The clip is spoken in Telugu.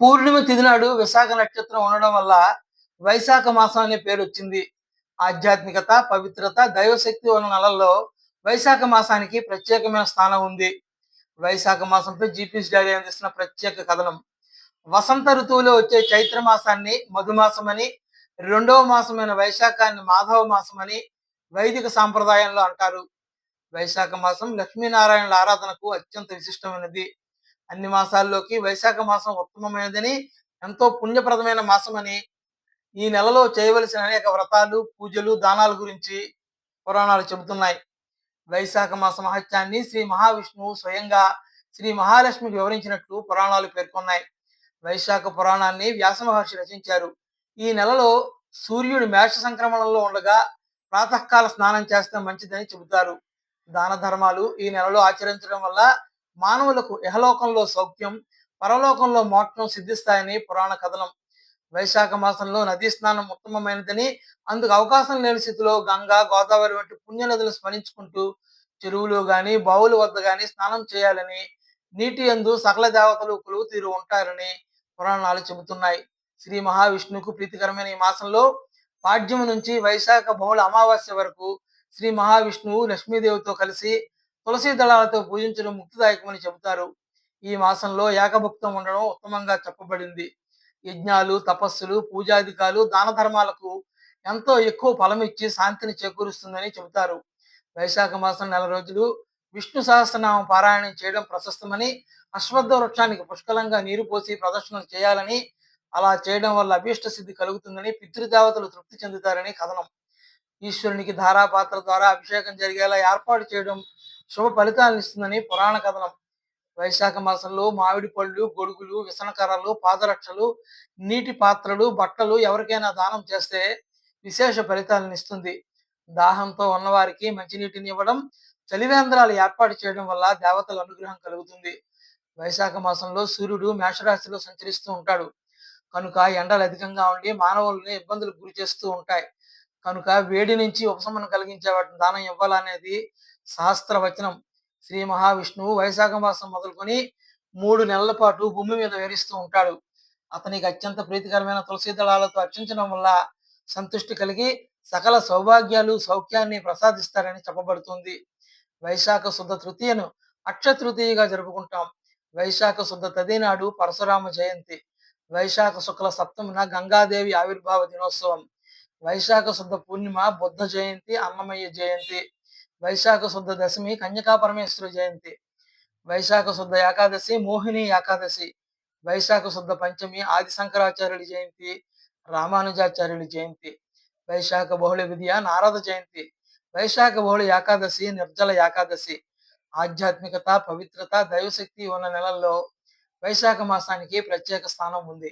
పూర్ణిమ తిథి నాడు విశాఖ నక్షత్రం ఉండడం వల్ల వైశాఖ మాసం అనే పేరు వచ్చింది. ఆధ్యాత్మికత పవిత్రత దైవశక్తి ఉన్న నెలల్లో వైశాఖ మాసానికి ప్రత్యేకమైన స్థానం ఉంది. వైశాఖ మాసంపై జీపీఎస్ డైరీ అందిస్తున్న ప్రత్యేక కథనం. వసంత ఋతువులో వచ్చే చైత్ర మాసాన్ని మధుమాసమని రెండవ మాసమైన వైశాఖాన్ని మాధవ మాసమని వైదిక సాంప్రదాయంలో అంటారు. వైశాఖ మాసం లక్ష్మీనారాయణుల ఆరాధనకు అత్యంత విశిష్టమైనది. అన్ని మాసాల్లోకి వైశాఖ మాసం ఉత్తమమైనదని ఎంతో పుణ్యప్రదమైన మాసమని ఈ నెలలో చేయవలసిన అనేక వ్రతాలు పూజలు దానాల గురించి పురాణాలు చెబుతున్నాయి. వైశాఖ మాస మహత్యాన్ని శ్రీ మహావిష్ణువు స్వయంగా శ్రీ మహాలక్ష్మికి వివరించినట్లు పురాణాలు పేర్కొన్నాయి. వైశాఖ పురాణాన్ని వ్యాసమహర్షి రచించారు. ఈ నెలలో సూర్యుడు మేష సంక్రమణంలో ఉండగా ప్రాతకాల స్నానం చేస్తే మంచిదని చెబుతారు. దాన ధర్మాలు ఈ నెలలో ఆచరించడం వల్ల మానవులకు యహలోకంలో సౌఖ్యం పరలోకంలో మోక్షం సిద్ధిస్తాయని పురాణ కథనం. వైశాఖ మాసంలో నదీ స్నానం ఉత్తమమైనదని అందుకు అవకాశం లేని స్థితిలో గంగా గోదావరి వంటి పుణ్య నదులను స్మరించుకుంటూ చెరువులు గాని బావుల వద్ద గాని స్నానం చేయాలని నీటి యందు సకల దేవతలు కొలువు తీరు ఉంటారని పురాణాలు చెబుతున్నాయి. శ్రీ మహావిష్ణువుకు ప్రీతికరమైన ఈ మాసంలో పాడ్యము నుంచి వైశాఖ బహుళ అమావాస్య వరకు శ్రీ మహావిష్ణువు లక్ష్మీదేవితో కలిసి తులసి దళాలతో పూజించడం ముక్తిదాయకమని చెబుతారు. ఈ మాసంలో ఏకభక్తం ఉండడం ఉత్తమంగా చెప్పబడింది. యజ్ఞాలు తపస్సులు పూజాధికాలు దాన ధర్మాలకు ఎంతో ఎక్కువ ఫలం ఇచ్చి శాంతిని చేకూరుస్తుందని చెబుతారు. వైశాఖ మాసం నెల రోజులు విష్ణు సహస్రనామం పారాయణం చేయడం ప్రశస్తమని అశ్వత్థ వృక్షానికి పుష్కలంగా నీరు పోసి ప్రదర్శనలు చేయాలని అలా చేయడం వల్ల అభీష్ట సిద్ధి కలుగుతుందని పితృదేవతలు తృప్తి చెందుతారని కథనం. ఈశ్వరునికి ధారాపాత్ర ద్వారా అభిషేకం జరిగేలా ఏర్పాటు చేయడం శుభ ఫలితాలను ఇస్తుందని పురాణ కథనం. వైశాఖ మాసంలో మామిడి పళ్ళు గొడుగులు విసనకర్రలు పాదరక్షలు నీటి పాత్రలు బట్టలు ఎవరికైనా దానం చేస్తే విశేష ఫలితాలను ఇస్తుంది. దాహంతో ఉన్నవారికి మంచినీటిని ఇవ్వడం చలివేంద్రాలు ఏర్పాటు చేయడం వల్ల దేవతల అనుగ్రహం కలుగుతుంది. వైశాఖ మాసంలో సూర్యుడు మేషరాశిలో సంచరిస్తూ ఉంటాడు. కనుక ఎండలు అధికంగా ఉండి మానవుల్ని ఇబ్బందులకు గురి చేస్తూ ఉంటాయి. కనుక వేడి నుంచి ఉపశమనం కలిగించే వాటిని దానం ఇవ్వాలనేది శాస్త్ర వచనం శ్రీ మహావిష్ణువు వైశాఖ మాసం మొదలుకొని మూడు నెలల పాటు భూమి మీద వేరిస్తూ ఉంటాడు. అతనికి అత్యంత ప్రీతికరమైన తులసి దళాలతో అర్చించడం వల్ల సంతృష్టి కలిగి సకల సౌభాగ్యాలు సౌఖ్యాన్ని ప్రసాదిస్తారని చెప్పబడుతుంది. వైశాఖ శుద్ధ తృతీయను అక్ష తృతీయగా జరుపుకుంటాం. వైశాఖ శుద్ధ తదినాడు పరశురామ జయంతి. వైశాఖ శుక్ల సప్తమున గంగాదేవి ఆవిర్భావ దినోత్సవం. వైశాఖ శుద్ధ పూర్ణిమ బుద్ధ జయంతి అన్నమయ్య జయంతి వైశాఖ శుద్ధ దశమి కన్యకా పరమేశ్వర జయంతి వైశాఖ శుద్ధ ఏకాదశి మోహిని ఏకాదశి వైశాఖ శుద్ధ పంచమి ఆది శంకరాచార్యుడి జయంతి రామానుజాచార్యుడి జయంతి వైశాఖ బహుళ విద్య నారద జయంతి వైశాఖ బహుళ ఏకాదశి నిర్జల ఏకాదశి ఆధ్యాత్మికత పవిత్రత దైవశక్తి ఉన్న నెలల్లో వైశాఖ మాసానికి ప్రత్యేక స్థానం ఉంది.